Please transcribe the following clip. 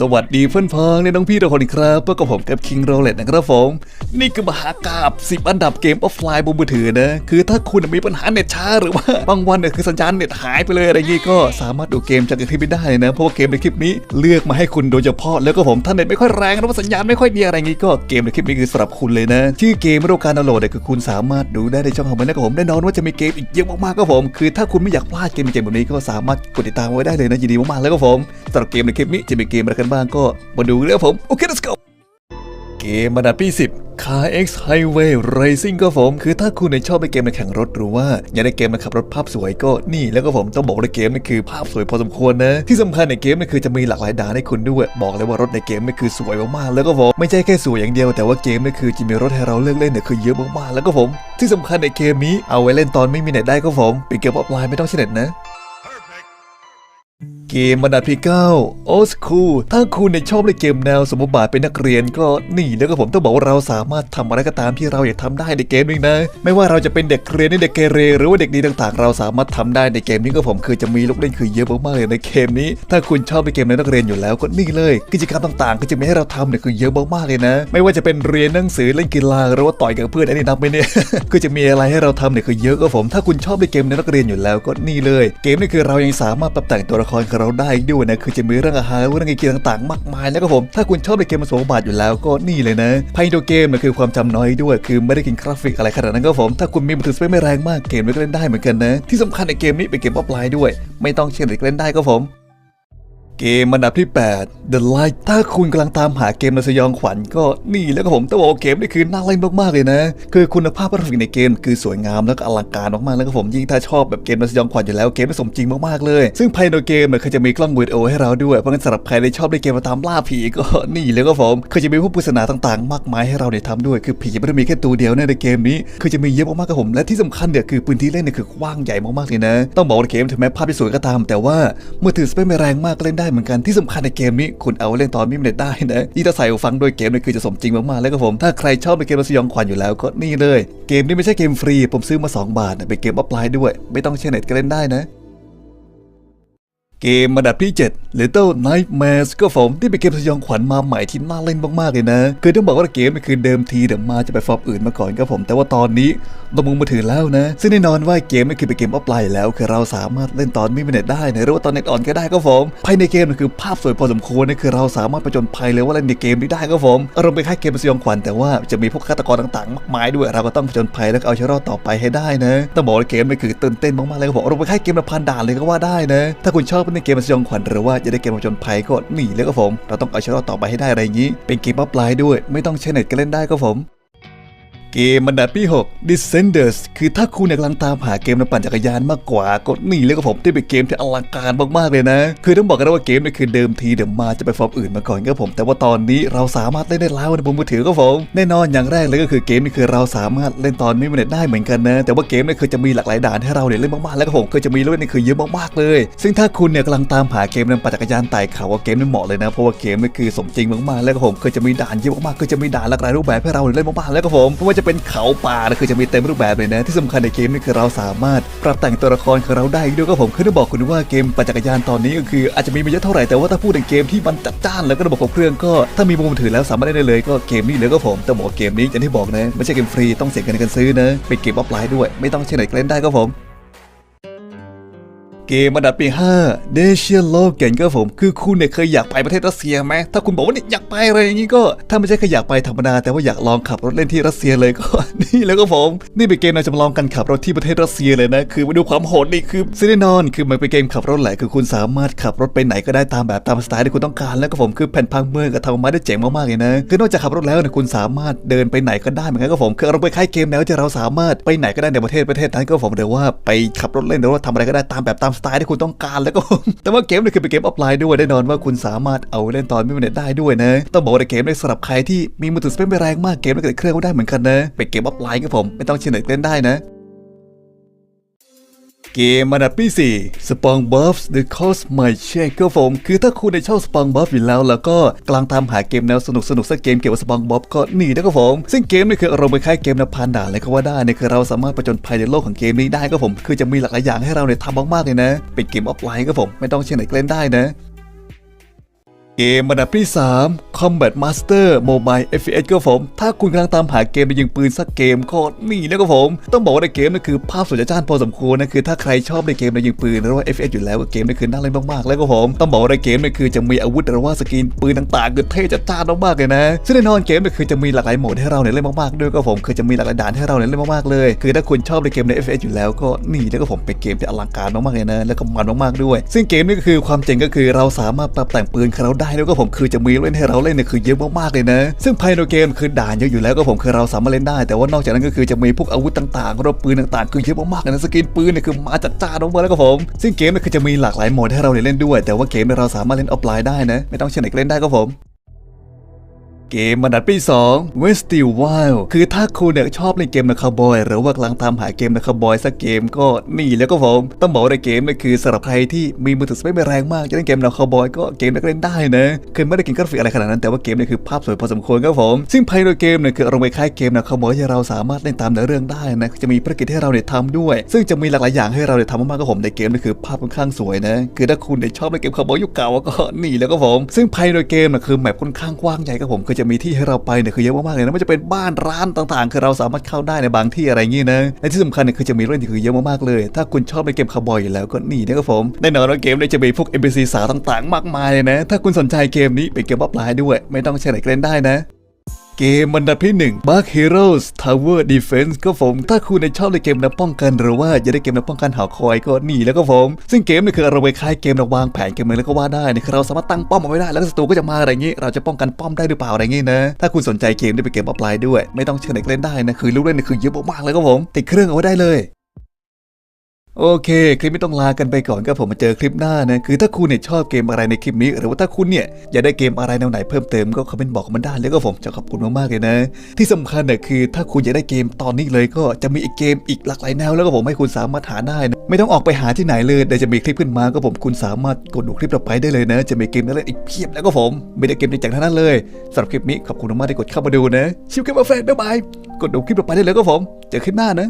สวัสดีเพื่อนพ้องและน้องพี่ทุกคนอีกครับพบกับผมกับ King r o l e t นะครับผม นี่คือมหากราบ10 อันดับเกมออฟไลน์บนมือถือนะ คือถ้าคุณมีปัญหาเน็ตช้าหรือว่าบางวันเนี่ยคือสัญญาณเน็ตหายไปเลยอะไรอย่างงี้ก็สามารถดูเกมจากคลิปนี้ได้เลยนะ เพราะว่าเกมในคลิปนี้เลือกมาให้คุณโดยเฉพาะแล้วก็ผมถ้าเน็ตไม่ค่อยแรงหรือว่าสัญญาณไม่ค่อยดีอะไรอย่างงี้ก็เกมในคลิปนี้คือสำหรับคุณเลยนะ ชื่อเกมไม่รู้การดาวน์โหลดเนี่ยคือคุณสามารถดูได้ในช่องของมันนะครับผมแน่นอนว่าจะมีเกมอีกเยอะมากๆครับผม คือถ้าคุณไม่อยากพลาดเกมเจ๋งแบบนี้ก็สามารถกดติดตามไว้ได้เลยนะยินดีมากๆแล้วก็ผม สำหรับเกมในคลิปนี้จะมีเกมอะไรกันบ้างก็มาดูเลยครับผม โอเค let's go เกมมันดับที่ 10 Car X Highway Racing ก็ผม คือถ้าคุณในชอบในเกมในแข่งรถหรือว่าอยากได้เกมมาขับรถภาพสวยก็นี่แล้วก็ผมต้องบอกว่าเกมนี่คือภาพสวยพอสมควรนะ ที่สำคัญในเกมนี่คือจะมีหลากหลายด่านให้คุณด้วย บอกเลยว่ารถในเกมนี่คือสวยมากๆแล้วก็ผมไม่ใช่แค่สวยอย่างเดียว แต่ว่าเกมนี่คือจะมีรถให้เราเลือกเล่นเนี่ยคือเยอะมากๆแล้วก็ผม ที่สำคัญในเกมนี้เอาไว้เล่นตอนไม่มีเน็ตได้ก็ผมเป็นเกมออฟไลน์ไม่ต้องใช้เน็ตนะ เกมมันดับที่9 Old School ถ้าคุณในยชอบเล่นเกมแนวสมมติบาทเป็นนักเรียนก็นี่แล้วก็ผมต้องบอกว่าเราสามารถทำอะไรก็ตามที่เราอยากทำได้ในเกมนี้นะ ไม่ว่าเราจะเป็นเด็กเรียนหรือเด็กเกเรหรือว่าเด็กดีต่างๆ เราสามารถทำได้ในเกมนี้ก็ผมคือจะมีลูกเล่นคือเยอะมากๆเลยในเกมนี้ ถ้าคุณชอบในเกมในนักเรียนอยู่แล้วก็นี่เลย กิจกรรมต่างๆ ก็จะมีให้เราทำเนี่ยคือเยอะมากๆเลยนะ ไม่ว่าจะเป็นเรียนหนังสือเล่นกีฬาหรือว่าต่อยกับเพื่อนอันนี้นับไหมเนี่ยก็จะมีอะไรให้เราทำเนี่ยคือเยอะก็ผม ถ้าคุณชอบในเกมในนักเรียนอยู่แล้วก็นี่เลย เกมนี่คือเรายังสามารถปรับแต่งตัวละครเราได้ด้วยนะคือจะมีเรื่องอาหารเรื่องกีฬาต่างๆ มากมายแล้วก็ผมถ้าคุณชอบในเกมมาสมบาทอยู่แล้วก็นี่เลยนะภายในตัวเกมมันคือความจำน้อยด้วย คือไม่ได้กินกราฟิกอะไรขนาดนั้นก็ผมถ้าคุณมีมือถือสเปคไม่แรงมากเกมนี้ก็เล่นได้เหมือนกันนะที่สำคัญในเกมนี้เป็นเกมออฟไลน์ด้วย ไม่ต้องเชื่อเด็กเล่นได้ก็ผม เกมอันดับที่ 8 The Light ถ้าคุณกำลังตามหาเกมในสยองขวัญก็นี่แล้วก็ผมต้องบอกว่าเกมนี่คือน่าเล่นมากๆเลยนะ คือคุณภาพกราฟิกในเกมคือสวยงามแล้วก็อลังการมากๆแล้วก็ผมยิ่งถ้าชอบแบบเกมในสยองขวัญอยู่แล้วเกมนี่สมจริงมากๆเลย ซึ่งภายในเกมเนี่ยเขาจะมีกล้องวิดีโอให้เราด้วย เพราะงั้นสำหรับใครที่ชอบในเกมมาตามล่าผีก็นี่แล้วก็ผมเขาจะมีพวกปริศนาต่างๆ มากมายให้เราได้ทำด้วย คือผีไม่ได้มีแค่ตัวเดียวนในเกมนี้คือจะมีเยอะมากๆกับผม และที่สำคัญเนี่ยคือพื้นที่เล่นเนี่ยคือกว้างใหญ่มากๆเลยนะ ต้องบอกว่าเกมถึงแม้ภาพจะสวยก็ตาม แต่ว่ามือถือสเปคไม่แรงมากก็เล่นได้เหมือนกันที่สำคัญในเกมนี้คุณเอาเล่นตอนไม่มีเน็ตได้นะยิ่งถ้าใส่หูฟังด้วยเกมเนี่ยคือจะสมจริงมากๆแล้วก็ผม ถ้าใครชอบในเกมสยองขวัญอยู่แล้วก็นี่เลย เกมนี้ไม่ใช่เกมฟรี ผมซื้อมา 2 บาทเป็นเกมออฟไลน์ด้วย ไม่ต้องใช้เน็ตก็เล่นได้นะ เกมระดับที่ 7 Little Nightmares ก็ผมที่เป็นเกมสยองขวัญมาใหม่ที่น่าเล่นมาก ๆ เลยนะ คือต้องบอกว่าเกมมันคือเดิมทีเดี๋ยวมาจะไปฟอร์มอื่นมาก่อนครับผม แต่ว่าตอนนี้ลงมือมาถือแล้วนะ ซึ่งแน่นอนว่าเกมมันคือเป็นเกมออฟไลน์แล้ว คือเราสามารถเล่นตอนไม่มีเน็ตได้นะหรือว่าตอนเน็ตอ่อนก็ได้ครับผมภายในเกมมันคือภาพสวยพอสมควรนะคือเราสามารถประจนภัยเลยว่าเล่นในเกมนี้ได้ครับผมอารมณ์เป็นแค่เกมสยองขวัญแต่ว่าจะมีพวกฆาตกรต่างๆมากมายด้วยเราก็ต้องประจนภัยแล้วก็เอาชีวิตรอดต่อไปให้ได้นะต้องบอกว่าเกมมันคือตื่นเต้นมากๆเลยครับผมอารมณ์เป็นค่เกมละพันด่านเลยก็ว่าได้นะถ้าคุณชอบเล่นเกมสยองขวัญหรือว่าจะได้เกมผจญภัยก็หนีเลยครับผม เราต้องเอาชนะต่อไปให้ได้อะไรอย่างนี้ เป็นเกมออฟไลน์ด้วย ไม่ต้องใช้เน็ตก็เล่นได้ครับผม เกมมันดับที่6 Descenders คือถ้าคุณกำลังตามหาเกมในปั่นจักรยานมากกว่า ก็นี่เลยครับผมที่เป็นเกมที่อลังการมากๆเลยนะ คือต้องบอกกันว่าเกมนี่คือเดิมทีเดี๋ยวมาจะไปฟอร์มอื่นมาก่อนครับผม แต่ว่าตอนนี้เราสามารถเล่นได้แล้วในบนมือถือครับผมแน่นอนอย่างแรกเลยก็คือเกมนี่คือเราสามารถเล่นตอนไม่มีเน็ตได้เหมือนกันนะ แต่ว่าเกมนี่คือจะมีหลากหลายด่านให้เราเนี่ยเล่นมากๆแล้วครับผมคือจะมีเล่นนี่คือเยอะมากๆเลย ซึ่งถ้าคุณเนี่ยกำลังตามหาเกมในปั่นจักรยานไต่เขาว่าเกมนี่เหมาะเลยนะเพราะว่าเกมนี่คือสมจริงมากๆแล้วครับผมคือจะมีด่านเยอะมากๆคือจะมีด่านหลากหลายรูปแบบให้เราเล่นมากๆแล้วครับผมไม่ว่าจะเป็นเขาป่านะคือจะมีเต็มรูปแบบเลยนะ ที่สำคัญในเกมนี่คือเราสามารถปรับแต่งตัวละครของเราได้ด้วยก็ผมคือจะบอกคุณว่าเกมปั่นจักรยานตอนนี้ก็คืออาจจะมีไม่เยอะเท่าไหร่แต่ว่าถ้าพูดถึงเกมที่มันจัดจ้านแล้วก็ระบบของเครื่องก็ถ้ามีมือถือแล้วสามารถเล่นได้เลยก็เกมนี้เลยก็ผมแต่บอกเกมนี้อย่างที่บอกนะไม่ใช่เกมฟรีต้องเสียเงินกันซื้อนะเป็นเกมออฟไลน์ด้วย ไม่ต้องใช้ไหนเล่นได้ก็ผม เกมอันดับที่5 d e c i a l o g a n ก็ผม คือคุณเนี่ยเคยอยากไปประเทศรัสเซียไหมถ้าคุณบอกว่าเนี่ยอยากไปอะไรอย่างนี้ก็ ถ้าไม่ใช่แค่อยากไปธรรมดาแต่ว่าอยากลองขับรถเล่นที่รัสเซียเลยก็ นี่แล้วก็ผม นี่เป็นเกมแนวจำลองการขับรถที่ประเทศรัสเซียเลยนะ คือมาดูความโหดนี่คือซีแน่นอน คือมันเป็นเกมขับรถแหละคือคุณสามารถขับรถไปไหนก็ได้ตามแบบตามสไตล์ที่คุณต้องการแล้วก็ผมคือแผ่นพังเมืองก็ทำมาได้เจ๋งมากๆเลยนะคือนอกจากขับรถแล้วเนี่ยคุณสามารถเดินไปไหนก็ได้เหมือนกันก็ผมคือเราไปคล้ายเกมแนวที่เราสามารถไปไหนก็ได้ในประเทศประเทศนั้นก็ผมหรือว่าไปขับรถเล่นหรือว่าทำอะไรก็ได้ตามแบบตามสไตล์ที่คุณต้องการแล้วก็ แต่ว่าเกมนี่คือเป็นเกมออฟไลน์ด้วยแน่นอนว่าคุณสามารถเอาเล่นตอนไม่มีเน็ตได้ด้วยนะ ต้องบอกว่าเกมในสำหรับใครที่มีมือถือสเปคไม่แรงมากเกมในเกิดเครื่องก็ได้เหมือนกันนะเป็นเกมออฟไลน์ครับผมไม่ต้องเชื่อเน็ตเล่นได้นะ เกมอันดับที่4 Spong Buffs The Cosmic Check ก็ผม คือถ้าคุณได้ชอบสปองบัฟอยู่แล้ว แล้วก็กำลังตามหาเกมแนวสนุกสนุกสักเกมเกี่ยวกับสปองบัฟก็นี่นะครับผม ซึ่งเกมนี่คืออารมณ์คล้ายเกมนับพันด่านเลยก็ว่าได้เนี่ยคือเราสามารถประจนภัยในโลกของเกมนี้ได้ก็ผม คือจะมีหลากหลายอย่างให้เราเนี่ยทำมากๆเลยนะ เป็นเกมออฟไลน์ก็ผม ไม่ต้องเชื่อไหนเล่นได้นะ เกมอันดับที่ 3 Combat Master Mobile FPS ก็ผม ถ้าคุณกำลังตามหาเกมไปยิงปืนสักเกมก็นี่แล้วก็ผม ต้องบอกว่าในเกมนั่นคือภาพสวยจ้านพอสมควรนะคือถ้าใครชอบในเกมในยิงปืนหรือว่า FPS อยู่แล้วก็เกมนี่คือน่าเล่นมากๆแล้วก็ผมต้องบอกว่าในเกมนี่คือจะมีอาวุธหรือว่าสกินปืนต่างๆคือเท่จัดจ้านมากๆเลยนะ ซึ่งแน่นอนเกมนี่คือจะมีหลากหลายโหมดให้เราเนี่ยเล่นมากๆด้วยก็ผมคือจะมีหลากหลายด่านให้เราเนี่ยเล่นมากๆเลย คือถ้าคุณชอบในเกมใน FPS อยู่แล้วก็นี่แล้วก็ผมเป็นเกมที่อลังการมากๆเลยนะแล้วก็มันมากๆด้วย ซึ่งเกมนี่ก็คือความเจ๋งก็คือเราสามารถปรับแต่งปืนของเราได้แล้วก็ผมคือจะมีเล่นให้เราเล่นเนี่ยคือเยอะมากๆเลยนะ ซึ่งภายในเกมคือด่านเยอะอยู่แล้วก็ผมคือเราสามารถเล่นได้ แต่ว่านอกจากนั้นก็คือจะมีพวกอาวุธต่างๆรถปืนต่างๆ คือเยอะมากๆเลยนะสกินปืนเนี่ยคือมาจัดจ้านออกๆแล้วก็ผม ซึ่งเกมเนี่ยคือจะมีหลากหลายโหมดให้เราเนี่ยเล่นด้วย แต่ว่าเกมเนี่ยเราสามารถเล่นออฟไลน์ได้นะไม่ต้องเชื่อไหนก็เล่นได้ก็ผม เกมอันดับที่2 West Steel Wild คือถ้าคุณเนี่ยชอบเล่นเกมในคาร์บอย หรือว่ากำลังตามหาเกมในคาร์บอยสักเกมก็นี่แล้วก็ผมต้องบอกว่าในเกมนี่คือสำหรับใครที่มีมือถือสเปคไม่แรงมากจะเล่นเกมแนวคาร์บอยก็เกมนี้ก็เล่นได้นะคือไม่ได้กินกราฟิกอะไรขนาดนั้นแต่ว่าเกมนี่คือภาพสวยพอสมควรครับผมซึ่งภายในเกมเนี่ยคืออารมณ์คล้ายเกมนวคาร์บอยที่เราสามารถเล่นตามเนื้อเรื่องได้นะจะมีภารกิจให้เราเนี่ยทำด้วย ซึ่งจะมีหลากหลายอย่างให้เราเนี่ยทำมากๆก็ผมในเกมนี่คือภาพค่อนข้างสวยนะคือถ้าคุณเนี่ยชอบเล่นเกมคาร์บอยยุคเก่าก็นี่แล้วก็ผมซึ่งภายในเกมน่ะคือแมปค่อนข้างกว้างใหญ่ครับผมก็จะมีที่ให้เราไปเนี่ยคือเยอะมากๆเลยนะไม่ว่าจะเป็นบ้านร้านต่างๆ คือเราสามารถเข้าได้ในบางที่อะไรอย่างงี้นะและที่สำคัญเนี่ยคือจะมีเรื่องที่คือเยอะมากๆเลย ถ้าคุณชอบในเกมคาร์บอยอยู่แล้วก็นี่นะครับผมแน่นอนว่าเกมเนี่ยจะมีพวก NPC สาวต่างๆ มากมายเลยนะ ถ้าคุณสนใจเกมนี้เป็นเกมบัฟไลน์ด้วย ไม่ต้องใช้ไหนก็เล่นได้นะ เกมอันดับที่1 Bark Heroes Tower Defense ก็ผมถ้าคุณในชอบในเกมแนวป้องกันหรือว่าอยากได้เกมแนวป้องกันหาคอยก็นี่แล้วก็ผม ซึ่งเกมนี่คือเราไปคล้ายเกมเราวางแผนเกมเลยแล้วก็ว่าได้นะคือเราสามารถตั้งป้อมเอาไว้ได้แล้วศัตรูก็จะมาอะไรอย่างนี้ เราจะป้องกันป้อมได้หรือเปล่าอะไรอย่างนี้นะ ถ้าคุณสนใจเกมนี่เป็นเกมออฟไลน์ด้วย ไม่ต้องเชิญเด็กเล่นได้นะคือลูกเล่นนี่คือเยอะมากๆเลยครับผมติดเครื่องเอาไว้ได้เลย โอเค คลิปไม่ต้องลากันไปก่อนก็ผมมาเจอคลิปหน้านะ คือถ้าคุณเนี่ยชอบเกมอะไรในคลิปนี้ หรือว่าถ้าคุณเนี่ยอยากได้เกมอะไรแนวไหนเพิ่มเติมก็คอมเมนต์บอกมันได้แล้วก็ผมจะขอบคุณมากๆเลยนะ ที่สำคัญเนี่ยคือถ้าคุณอยากได้เกมตอนนี้เลยก็จะมีอีกเกมอีกหลากหลายแนวแล้วก็ผมให้คุณสามารถหาได้นะไม่ต้องออกไปหาที่ไหนเลยเดี๋ยวจะมีคลิปขึ้นมาก็ผมคุณสามารถกดดูคลิปต่อไปได้เลยนะ จะมีเกมนั้นเล่นอีกเพียบแล้วก็ผมไม่ได้เกมจริงจังทั้งนั้นเลยสำหรับคลิปนี้ขอบคุณมากๆที่กดเข้ามาดูนะ ชิวเกมมาแฟนบ๊ายบายกดดูคลิปต่อไปได้เลยก็ผม เจอคลิปหน้านะ